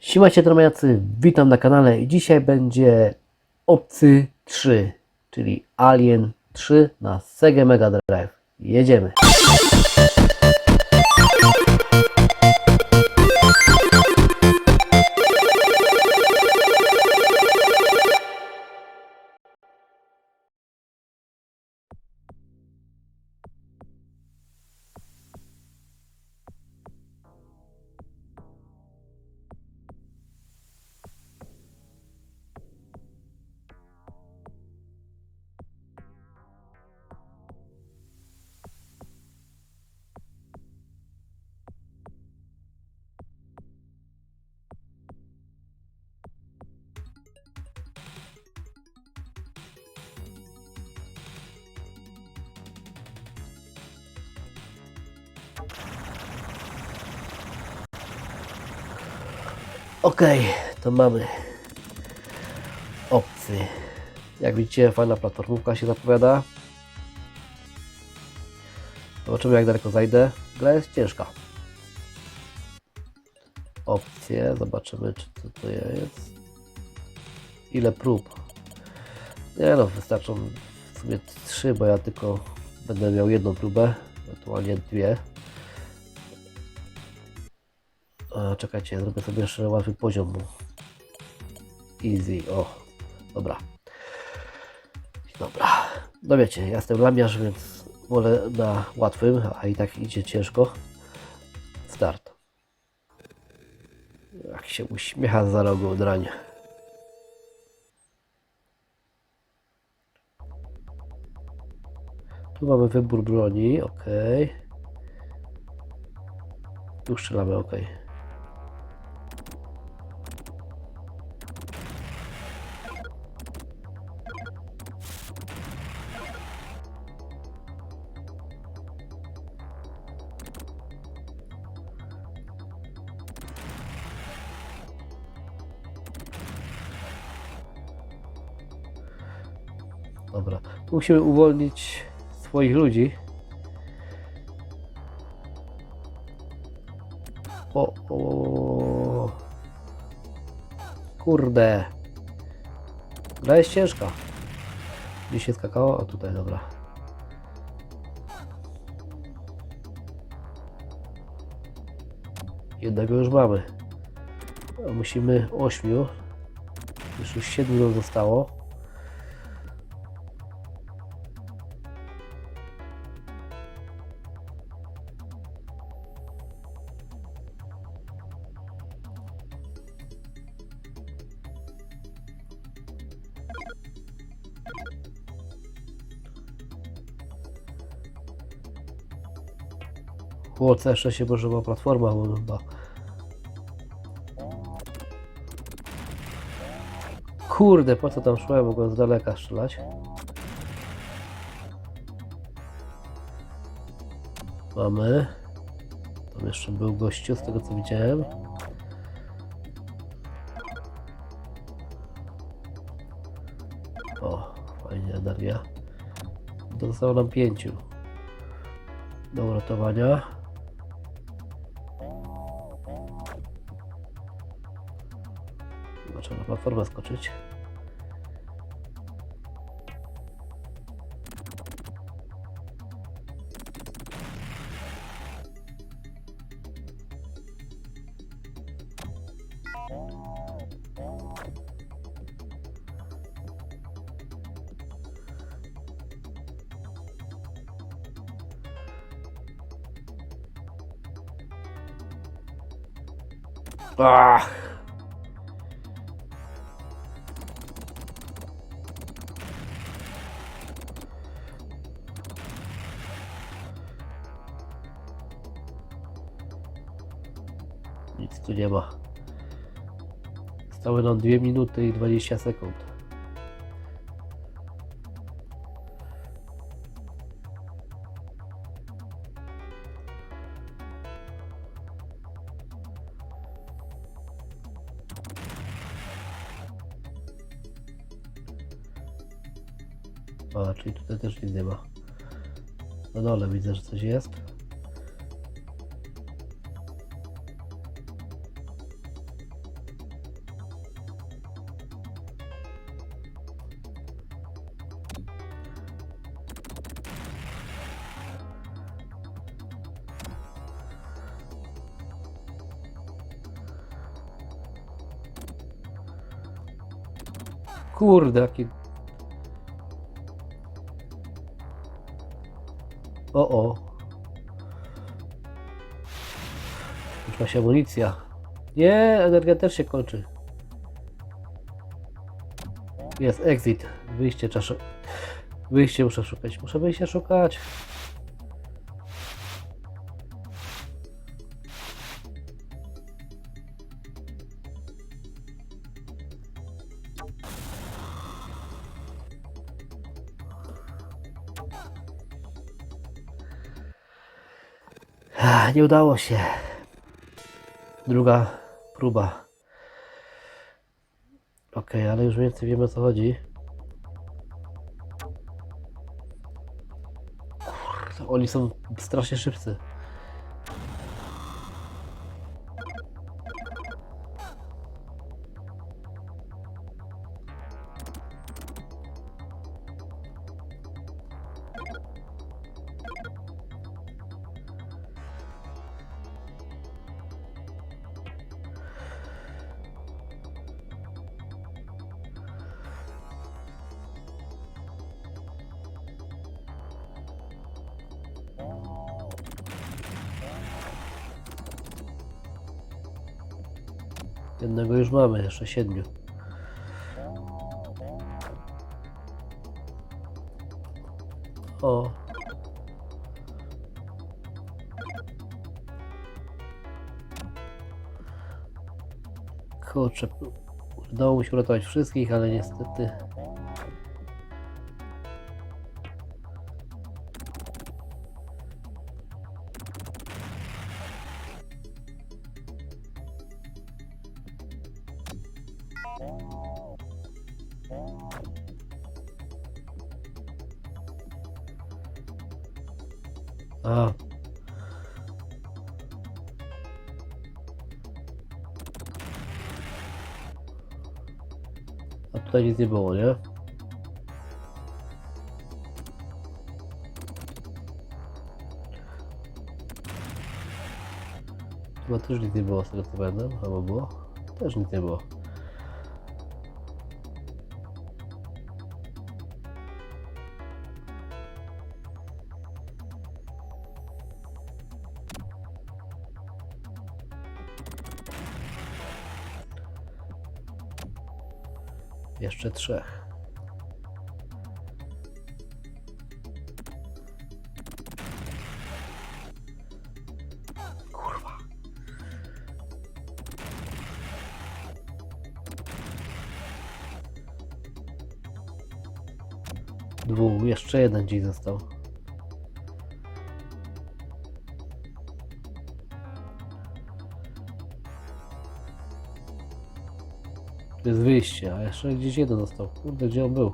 Siemacie dromiacy, witam na kanale dzisiaj będzie Obcy 3, czyli Alien 3 na Sega Mega Drive. Jedziemy! Ok, to mamy Obcy. Jak widzicie, fajna platformówka się zapowiada. Zobaczymy jak daleko zajdę. Gra jest ciężka. Opcje, zobaczymy czy to, to jest. Ile prób? Nie no, wystarczą w sumie trzy, bo ja tylko będę miał jedną próbę, ewentualnie dwie. A, czekajcie, zrobię sobie jeszcze łatwy poziom. Easy, o, dobra. Dobra, no wiecie, ja jestem lamiarz, więc wolę na łatwym, a i tak idzie ciężko. Start. Jak się uśmiecha za rogu drań. Tu mamy wybór broni, ok. Tu strzelamy, ok. Musimy uwolnić swoich ludzi. O, o, kurde. Gra jest ciężka. Gdzie się skakało? O tutaj, dobra. Jednego już mamy. A musimy ośmiu. Już już siedmiu zostało. Było C6 się może była platforma, chyba. Kurde, po co tam szłem? Mogłem z daleka strzelać. Mamy. Tam jeszcze był gościu, z tego co widziałem. O, fajnie, energia. Zostało nam pięciu do uratowania. Platformę skoczyć. Ach. Nic tu nie ma. Stały nam 2 minuty i 20 sekund. A, czyli tutaj też nic nie ma. Na dole widzę, że coś jest. Kurde, jaki... O, o. Kończyła się amunicja. Nie, energia też się kończy. Jest exit. Wyjście trzeba... Wyjście muszę szukać. Muszę wyjścia szukać. Nie udało się. Druga próba. Okej, ale już więcej wiemy o co chodzi. Kurde, oni są strasznie szybcy. Jednego już mamy, jeszcze siedmiu. O. Kurczę, udało mu się uratować wszystkich, ale niestety... tutaj nic nie było, nie? Chyba też nic nie było z tego co pamiętam, albo było? Też nic nie było. Jeszcze trzech. Kurwa. Dwóch, jeszcze jeden dziś został. Jest wyjście, a jeszcze gdzieś jeden został. Kurde, gdzie on był?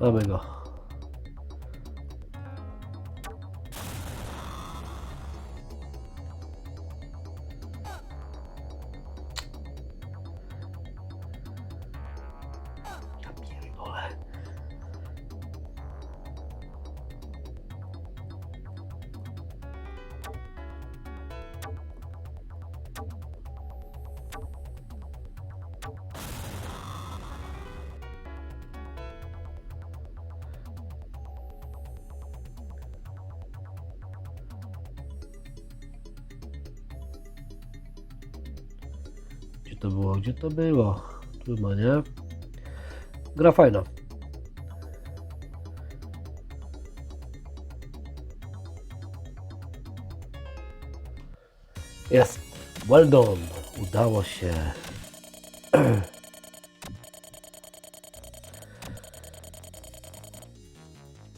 Mamy go. Ja to było? Gdzie to było? Tu ma, nie? Gra fajna. Jest. Well done. Udało się.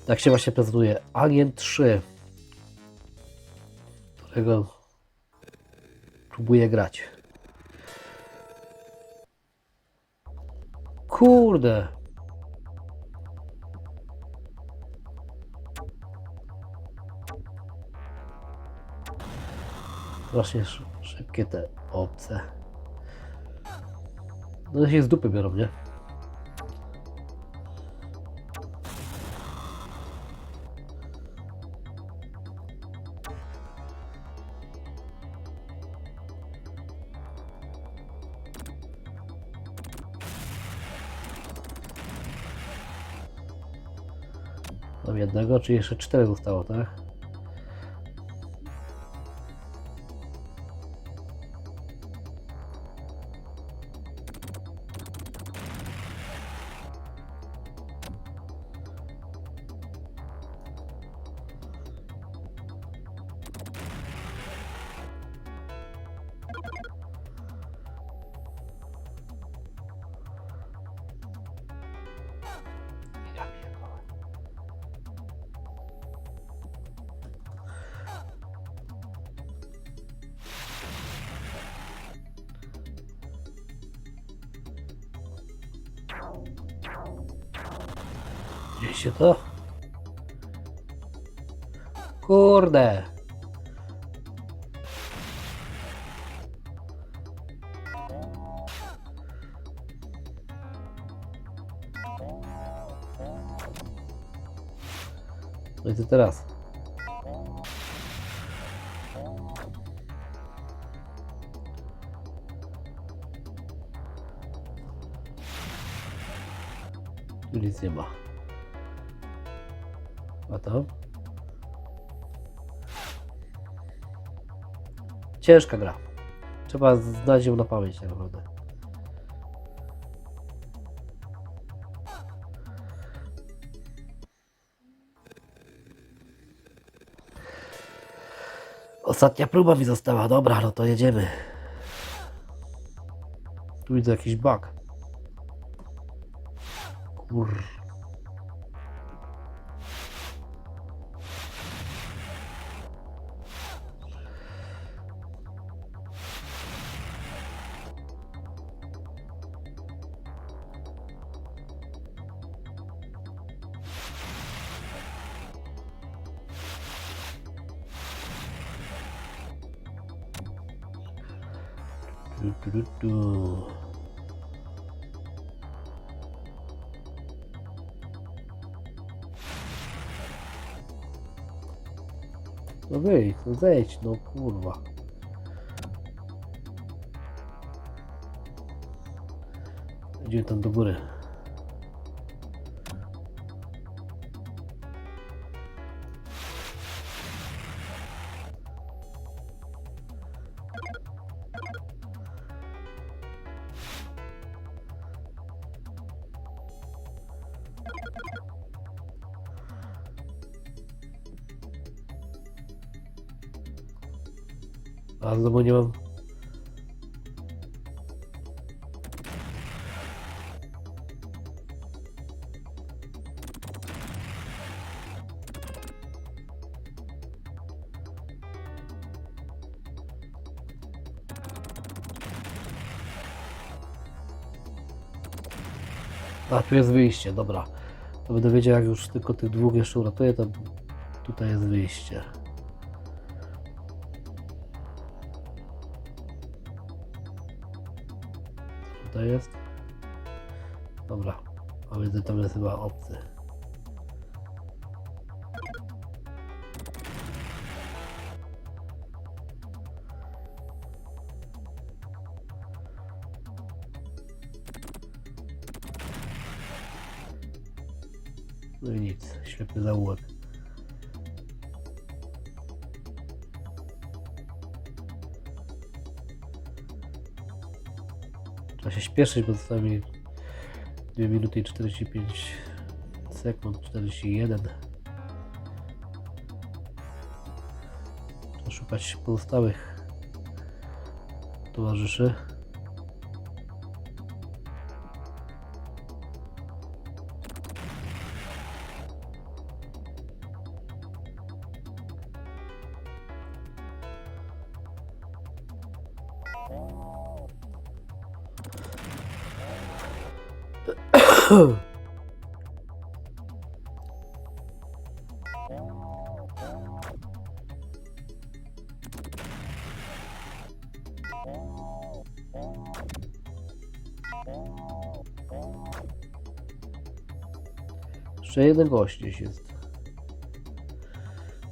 Tak się właśnie prezentuje Alien 3, którego próbuję grać. Kurde. Szy- szybkie te opcje. No się z dupy biorą, nie? Jednego, czy jeszcze cztery zostało, tak? Teraz? Tu nic nie ma. A tam? Ciężka gra. Trzeba znać ją na pamięć tak naprawdę. Ostatnia próba mi została. Dobra, no to jedziemy. Tu widzę jakiś bug. Kur... No wyjdź, no zejdź, no kurwa. Idziemy tam do góry. A tu jest wyjście, dobra. To będę wiedział, jak już tylko tych dwóch jeszcze uratuję, to tutaj jest wyjście. Tutaj jest. Dobra. A widzę, tam jest chyba obcy. No i nic, ślepy zaułek. Trzeba się śpieszyć, bo zostało mi 2 minuty i 45 sekund, 41. Trzeba szukać pozostałych towarzyszy. Jeszcze jeden gość gdzieś jest.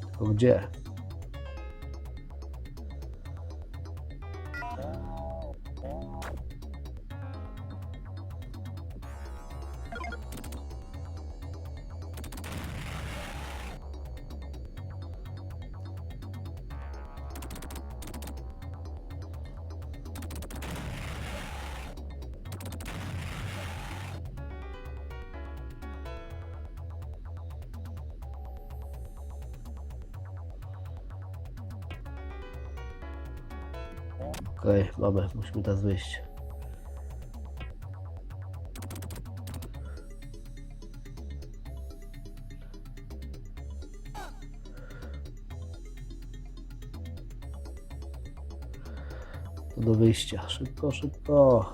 Tylko gdzie? Okej, mamy, musimy teraz wyjść. Do wyjścia. Szybko, szybko.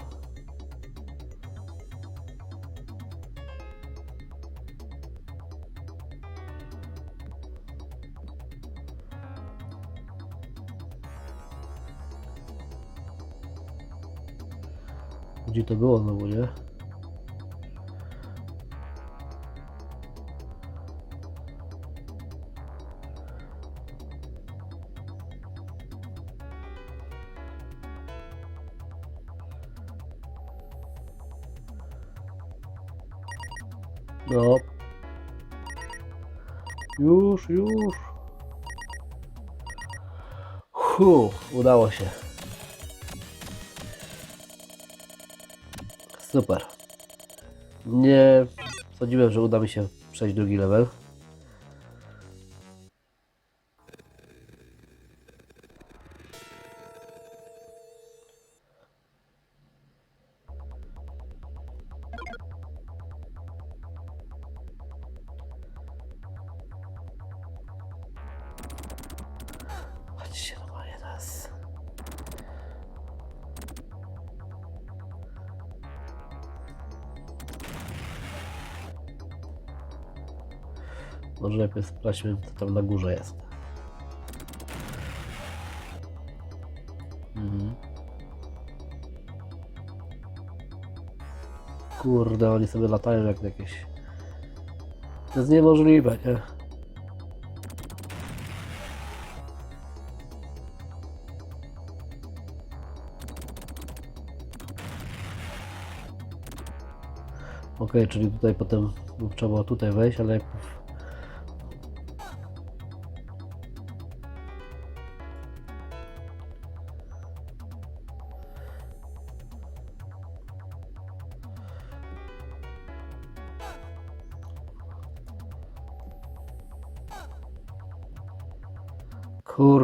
Gdzie to było znowu, nie? No. Już, już. Hu, udało się. Super. Nie sądziłem, że uda mi się przejść drugi level. Może lepiej sprawdźmy, co tam na górze jest. Mhm. Kurde, oni sobie latają jak jakieś... To jest niemożliwe, nie? Okej, czyli tutaj potem trzeba było tutaj wejść, ale najpierw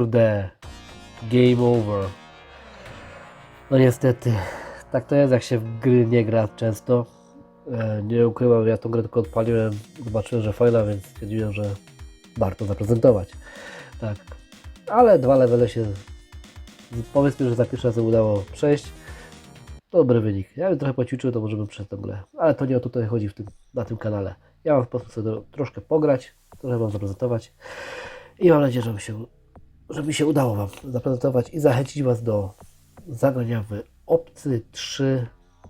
Kurde. Game over. No niestety. Tak to jest, jak się w gry nie gra często. E, Nie ukrywam, ja tą grę tylko odpaliłem, zobaczyłem, że fajna, więc stwierdziłem, że warto zaprezentować. Tak. Ale dwa levele się powiedzmy, że za pierwszy raz udało przejść. Dobry wynik. Ja bym trochę poćwiczył, to możemy przejść tę grę. Ale to nie o to tutaj chodzi w tym, na tym kanale. Ja mam po prostu sobie troszkę pograć, trochę Wam zaprezentować i mam nadzieję, że mi się, że mi się udało Wam zaprezentować i zachęcić Was do zagrania w Obcy 3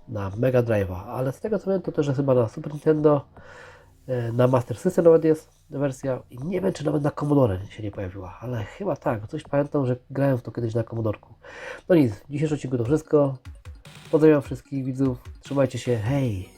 na Mega Drive'a, ale z tego co wiem, to też chyba na Super Nintendo, e, na Master System nawet jest wersja i nie wiem, czy nawet na Commodore się nie pojawiła, ale chyba tak, coś pamiętam, że grałem w to kiedyś na Commodorku. No nic, w dzisiejszym odcinku to wszystko. Pozdrawiam wszystkich widzów, trzymajcie się, hej!